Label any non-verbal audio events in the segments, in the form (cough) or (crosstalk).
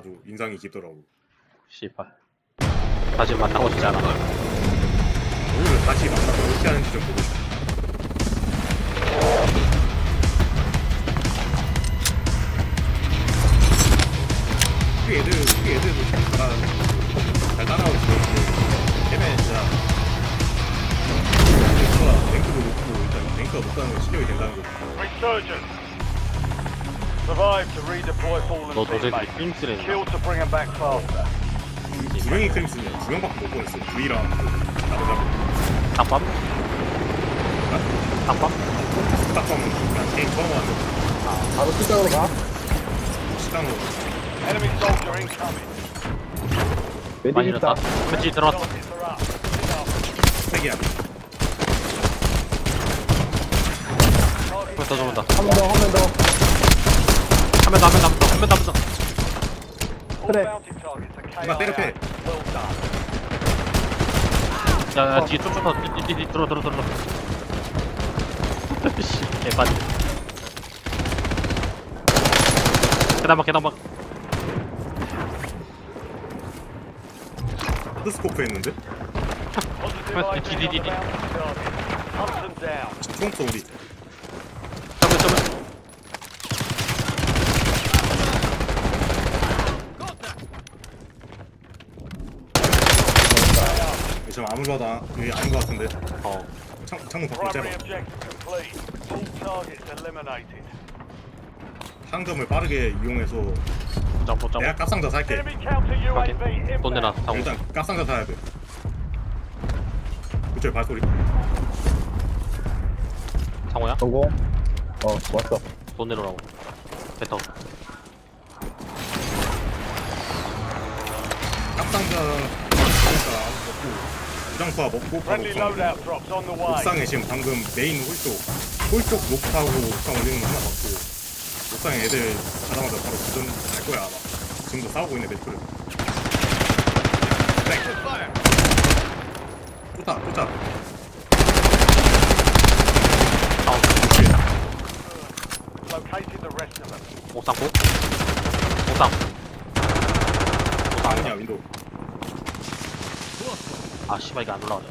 아주 인상이 깊더라고. 씨발. 다시 만나고 싶지 않아. 오늘 다시 만나서 어떻게 하는지 좀 보고 싶어. 우리 애들, 우리 애들도 잘 따라, 잘 따라오고 걔네 진짜, 랭크가, 랭크도 높고, 일단 랭크가 높다는 건 실력이 된다는 거지. Resurgence. Survive to redeploy fallen 너 도저히 teammates. 핑스를 Kill to bring them back faster. 두 명이 크림슨이야. 두 명밖에 못 보냈어. V랑 그, 나보다. 닭밤? 닭밤? 딱 보면 그냥 게임 처음 하는 거. 바로 출장으로 가. 식당으로. Enemy soldier incoming. 많이 있다. 잃었다. 왠지 들어왔어. Targets are up. Sit up. 세개야 한명더 죽는다. 한번 더, 한번 더. 한명 더, 한명 더, 한명 더, 한명 더. All 그래. 누가 때려 패. KIA. Well done. 야, 야, 뒤에 쫓아서, 뒤, 뒤, 뒤, 들어, 들어, 들어. 씨, 개빠지. 계단막, 계단막. 하드스코프 했는데? Down. 총소 우리. 점을, 점을. 지금 아무거나 여기 아닌 것 같은데. 어. 창, 창문 밖으로 Primary 째봐. objective complete. All targets eliminated. 상점을 빠르게 이용해서 보장, 보장. 내가 깝상자 살게. Enemy counter UAV 확인. 돈 내놔, inbound. 상호. 일단 깝상자 사야 돼. 그쪽 발소리. 상호야? 성공. 어, 왔어. 돈 내놓으라고. 뱉어. 깝상자 고 부장투하 먹고 바로 Friendly 옥상. loadout drops on the way. 옥상에 지금 방금 메인 홀쪽 홀쪽 녹타고 옥상 올리는 거 하나 봤고 옥상에 애들 가자마자 바로 도전 갈 거야 아마 지금도 싸우고 있네 매트를 쫓아 쫓아 상호. Located the rest of them. 옥상 고? 옥상. 아니야 윈도우 아, 씨발, 이게 안 올라가네.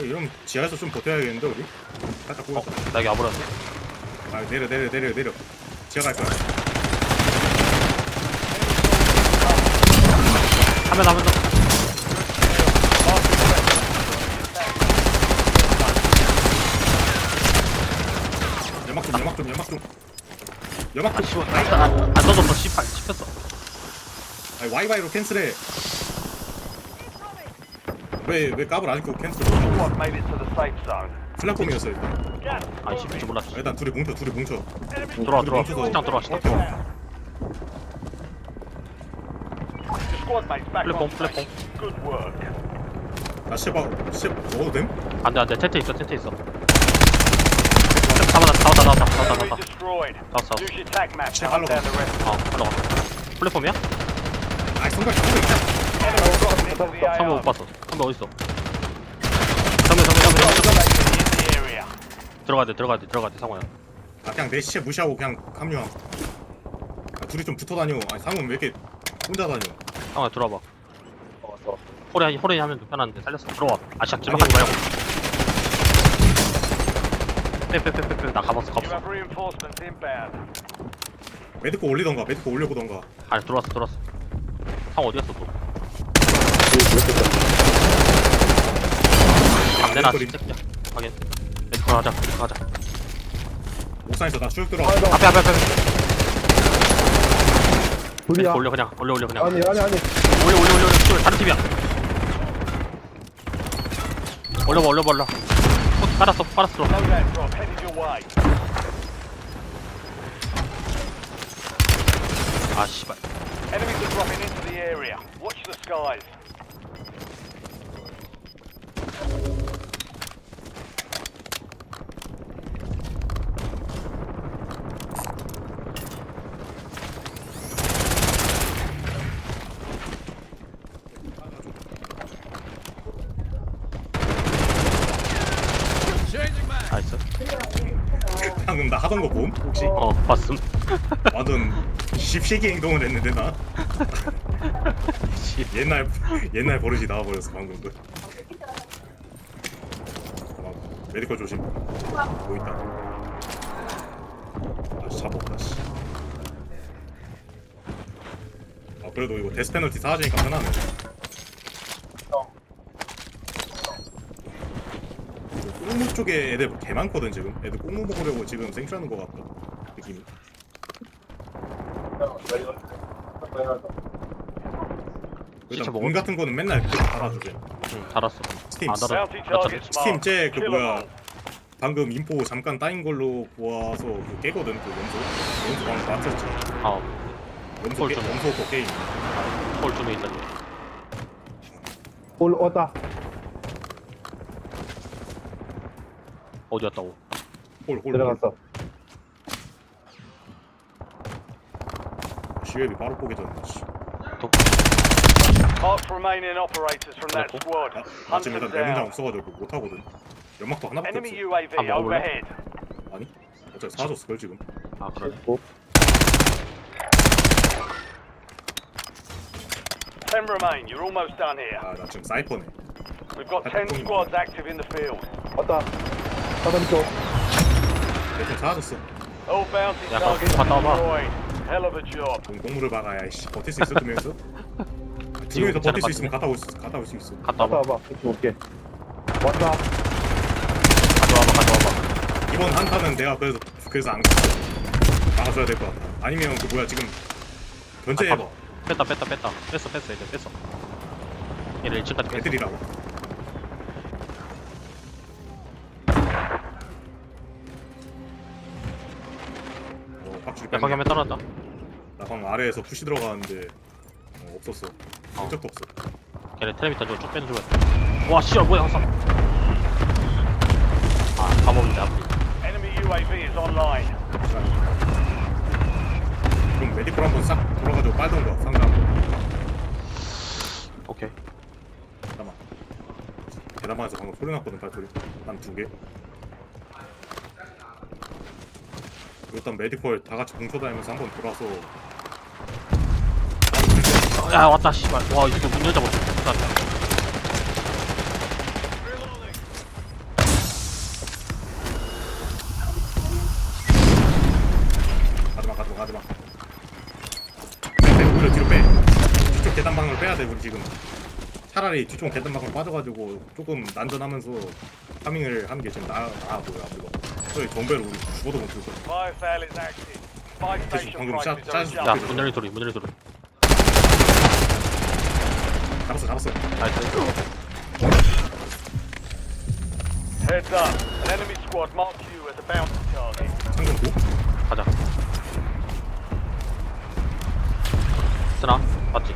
이러면 지하에서 좀 버텨야겠는데 우리? 살짝 어, 나 여기 와버렸네. 아 내려 내려 내려 내려 지하 갈 거야 한 명, 더. 연막 좀 연막 좀 연막 좀 연막 아, 좀 씨발. 안, 안, 안 넣어줬어, 씨발. 씹혔어. 아니 와이와이로 캔슬해 왜왜 까불 안 입고 캔슬? Squad made it to the safe zone. 플랫폼이었어 일단. Gas is 아, 씨, 줄 moving. 몰랐어. 일단 둘이 뭉쳐 둘이 뭉쳐. Enemy 들어와, 들어와. 뭉쳐서 식당 들어와, 식당. 버텨. Your squad mates back 플랫폼, on 플랫폼. station. Good work. 나 씨발 씨 먹어도 됨? 안 돼, 안 돼. 텐트 있어, 텐트 있어. 잡았다, 잡았다, 잡았다, 잡았다, Enemy 잡았다. destroyed. 잡았어. Use your tag map to Check hunt out. down the rest. 어, 올라가. 플랫폼이야? 아이 성각 성각. Enemy got 3번 못 봤어. 3번 어딨어? 3번 3번 3번. 들어가야 돼 들어가야 돼 들어가야 돼 상호야. 아 그냥 내 시체 무시하고 그냥 합류함. 아, 둘이 좀 붙어 다니고 아니 상훈 왜 이렇게 혼자 다녀? 상호야 들어와봐. 어, 호레 호레 하면 편한데 살렸어. 들어와. 아시아 좀 하지 말고. 빼빼빼빼빼. 나 가봤어 가봤어. 메드코 올리던가 메드코 올려보던가. 아 들어왔어 들어왔어. 상호 어디 갔어 또? 안 메디컬이- 새끼야. 확인. 하자, 메디컬 하자. 옥상에서 나쭉 들어와 아, 나 앞에, 앞에, 앞에. 둘이야. 올려, 그냥. 올려, 올려, 그냥. 아니, 아니, 아니. 올려, 올려, 올려, 올려. 다른 팀이야. 올려봐, 올려봐, 올려. 어, 깔았어, 깔았어. Loadout drop headed your way. 아, 씨발. Enemies are dropping into the area. Watch the skies. 하던 거 봄? 혹시? 어, 봤음. 완전 (laughs) 십시기 행동을 했는데 나 씨. 옛날 옛날 버릇이 나와버렸어 방금도. 아, 메디컬 조심. 보인다. 아, 잡았다 씨. 아 그래도 이거 데스 페널티 사라지니까 편하네. 이거 꽁무 쪽에 애들 개 많거든 지금. 애들 꽁무 먹으려고 지금 생출하는 것 같다. 느낌이. 진짜 일단 먹었- 문 같은 거는 맨날 그렇게 달아주지. 응, 달았어. 스팀 안 달아. 스팀. 쟤그 뭐야. 방금 인포 잠깐 따인 걸로 보아서 그 깨거든 그 원소 원소 방금 맞췄지 아, 원소 게, 홀 좀. 원소 거 게임 서울 쪽에 있다니. 올 왔다. 어디였다고? 홀 홀 들어갔어. 시웹이 바로 보게 전씨 독, Marked remaining operators from that 그래갖고? squad. 아, Hunt 마침 them 일단 내 문장 down. 없어가지고 못 하거든 연막도 하나밖에 Enemy 없어 UAV 아, 먹어볼래? overhead. 아니? 어차피 사라졌을걸 지금 아, 그러네. 오, Ten remain. You're almost done here. 아 나 지금 사이퍼네 We've got ten squads active in the field. 왔다. 사단 쪽. 대충 사라졌어 야, targets 갔다 와봐. destroyed. Hell of a job. 공- 공물을 박아야 이씨 버틸 수 있어 두 명이서 (laughs) 두 명이서 버틸 수 있으면 갔다 올 수, 갔다 올 수 있어 갔다 와봐. 와봐. 이렇게 올게. 왔다. 가져와봐, 가져와봐. 이번 한타는 내가 그래서 그래서 안 갔어 막아줘야 될 것 같아 아니면 그 뭐야 지금 견제해봐 아, 뺐다, 뺐다, 뺐다. 뺐어, 뺐어, 이제 뺐어. 얘를 1층까지 뺐어. 애들이라고 어, 거기 한명 떨어졌다. 나방 아래에서 푸시 들어가는데 어, 없었어 어. 본 적도 없어 걔네 텔레비전 저쭉 빼는 줄 알았어. 와, 씨발, 뭐야, 항상. 아, 감옥인데, 앞이. Enemy UAV is online. 그럼 메디컬 한번 싹 돌아가지고 빨던가 상자 한번 오케이. 잠깐만 계단방에서 방금 소리 났거든 발소리 한 두 개 일단 메디컬 다 같이 뭉쳐다니면서 한번 돌아서. 야, 왔다, 씨발. 와, 이거 문 열자 못해. 가지마 가지마 가지마. 빼 오히려 뒤로 빼. 뒤쪽 계단방으로 빼야 돼 우리 지금. 차라리 뒤쪽 계단방으로 빠져가지고 조금 난전하면서 파밍을 하는 게 지금 나아 나아 보여 아무래도 저기 정배로 우리 죽어도 못 죽을 거야 Fire sale is active. Five Just station 방금 prices are 야, adjusted. 문 열린 소리, 문 열린 소리. 잡았어 잡았어 나이스. Heads up. An enemy squad marked you as a bounty target. 창전 고 가자. 쓰나? 맞지?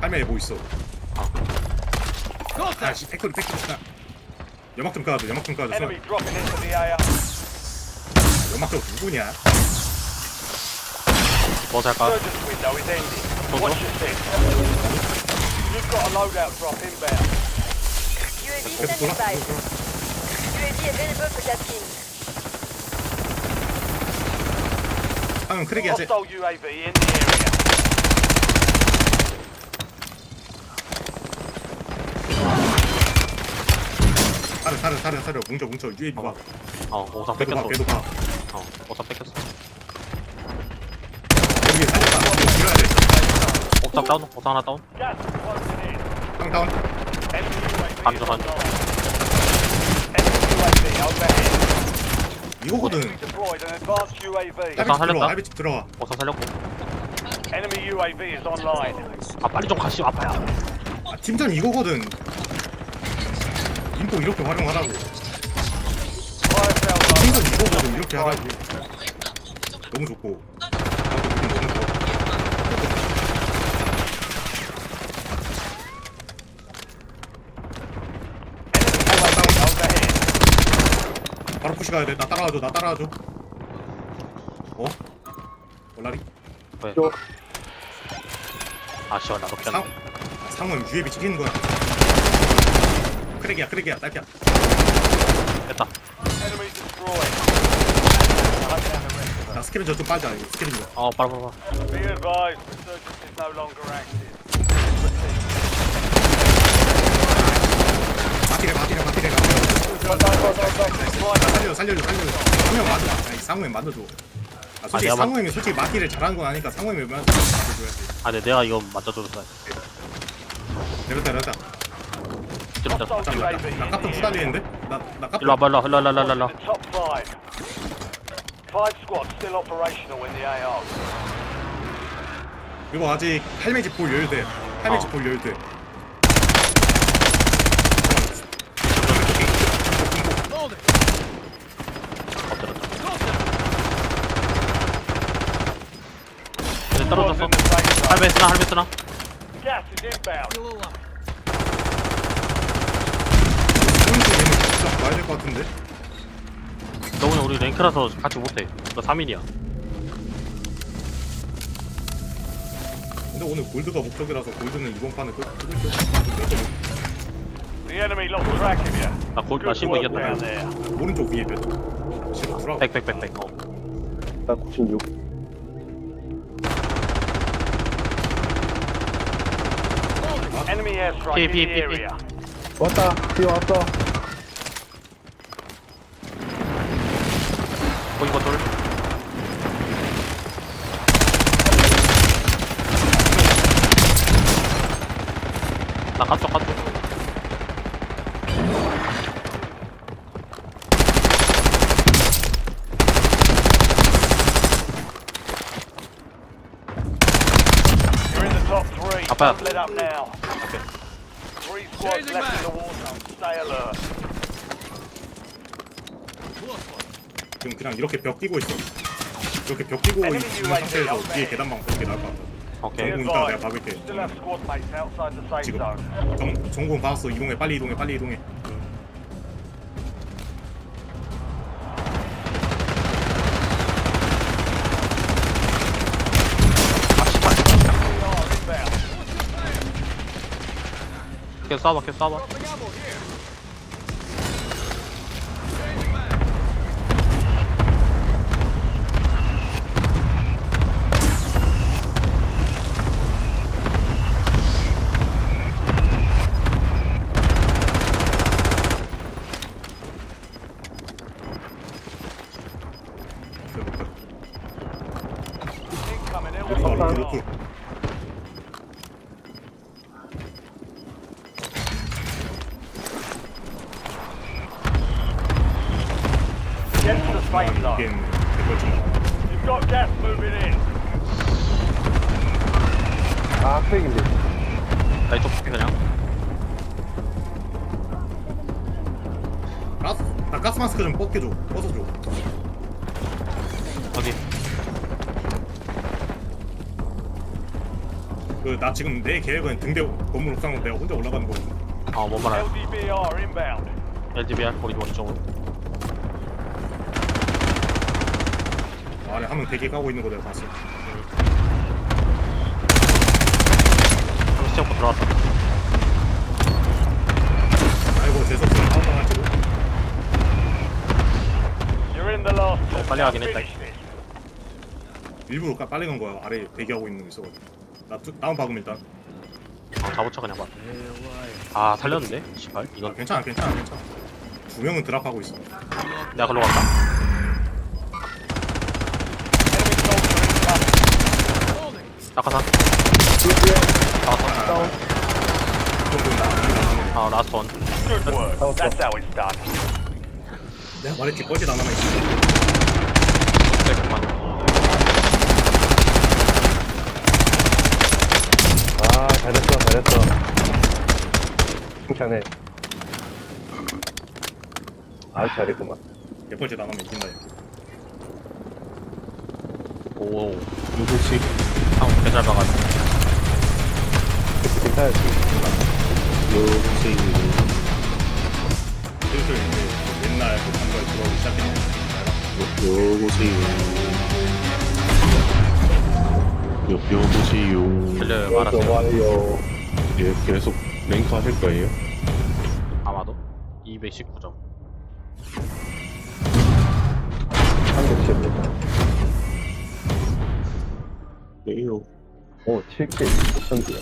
할매에 뭐 있어 아. 아 씨 팩토리 팩토리 나 연막 좀 까줘 연막 좀 까줘 Enemy dropping into the AR. 연막 좀 누구냐 뭐 살까? Surgeon's window is ending. Hold Watch on. your six. You've got a loadout drop inbound. UAV 계속 standing 돌아 by. 계속 돌아 UAV available for tasking. 방금 크랙이 하지 Hostile UAV in the area. 사려 사려 사려 사려 뭉쳐 뭉쳐 UAV 봐 어, 오상 뺏겼어. 배도 봐 어, 오상 뺏겼어. 여기 살렸다 이거 밀어야 돼 옥상 다운, 옥상 하나 다운. Gas is closing in. 상다운 Enemy UAV Hands is on. online. Enemy UAV overhead. 이거거든 deployed an advanced UAV. 할배집 살렸다? 들어와 옥상 살렸고. Enemy UAV is online. 아, 빨리 좀 가시, 아파야. 아, 팀전 이거거든 인포 이렇게 활용하라고. 팀전 이거거든 이렇게 하라고. 너무 좋고. 나도 너무 좋아. 바로 푸시 가야 돼나 따라와줘 나 따라와줘. 어? 올라리? 아, 나도 상, 상은 UAV 찍히는 거야 크랙이야 크랙이야 딸피야. 뺐다. Enemy destroyed. 나 스캔 스크린 저좀 빠져 이거 스크린 저어 빨리 빨리 빨리 Be advised, resurgence is no longer active. 마티레 마티레 마티레. 마티레 살려줘 살려줘 살려줘. 상호형 맞아. 아니 상호형 맞아줘. 아 솔직히 내가 맞- 상호형이 솔직히 마티를 잘하는 건 아니까 상호형이 왜 맞아줘야지 아 근데 내가 이거 맞춰줬어 내렸다 내렸다 좀 더. 잠깐만 나, 나 깝좀 후달리는데? 나나 일로 깝좀 와봐 일로 와, 일로 와, 일로 와, 일로 와, 일로 와. The top five. Five squads still operational in the AR. 이거 아직 할매집 볼 여유돼 할매집 어. 볼 여유돼 엎드렸다 떨어졌어 Squads in the safe zone. 할배 쓰나 할배 쓰나 Gas is inbound. 오른쪽 봐야 될 것 같은데? 너 오늘 우리 랭크라서 같이 못해 너 3인이야 근데 오늘 골드가 목적이라서 골드는 이번 판에 끄- 끊을 거 The enemy lost track of you. 나, 골, 나 Good 신부 work 이겼다 down there. 오른쪽 위에 몇 싫어 돌아 백백백백 어. 나 96. Enemy airstrike P, in P, the P, P. area. 왔다. 뛰어왔어. 거기 거 돌. 나 깜짝 깜짝 You're in the top three. Up, up. Don't let up now. 오케이 Three squads left in the war zone. Stay alert. 지금 그냥 이렇게 벽 끼고 있어. 이렇게 벽 끼고 있는 상태에서 뒤에 계단방 보는 게 나을 것 같아. 오케이. 정공 이따 내가 박을게 지금. 정, 정공 받았어. 이동해. 빨리 이동해. 빨리 이동해. 계속 쏴봐 계속 쏴봐 Incoming 루프 enemy. 루프 루프 Get to the safe zone. 이게 이걸 좀 You've got gas moving in. 아, 크랙인데. 나 이쪽 볼게 그냥 가스 나 가스 마스크 좀 벗겨줘 벗어줘 어디 그나 지금 내 계획은 등대 건물 옥상으로 내가 혼자 올라가는 거거든. 어뭐 말아 LDBR inbound. LDBR 우리 원쪽으로. 아래 한명 대기 까고 있는 거 내가 봤어 한번 시작부터 들어왔다. 아이고 You're in the last two. 빨리 하긴 했다. 일부러 까- 빨리 간 거야. 아래 대기하고 있는 거 있어가지고. 나 뚜- 다운 박음 일단. 아 잡아쳐 그냥 봐 아 살렸는데? 씨발 아, 이건. 괜찮아 괜찮아 괜찮아. 두 명은 드랍하고 있어. 내가 soldier incoming. 낙하산. 낙하산. 정도 나 아. 라스트 원. That's how it's done. 내가 말했지 뻘짓 안 하면 있어 백만 아, 잘했어, 잘했어. 칭찬해. 아, 잘했구만. 개뻘짓 안 하면 이긴다 이거. 오 누구씩 형 개잘 봐가지고 괜찮았지. 누구씩. 슬슬 이제 옛날 그 감각이 들어오기 시작했네 여보세요. 들려요 말았어요 좋아요. 예, 계속 랭크 하실 거예요? 아마도 219점 한개 치웁니다. 네요. 오, 7개 6천개.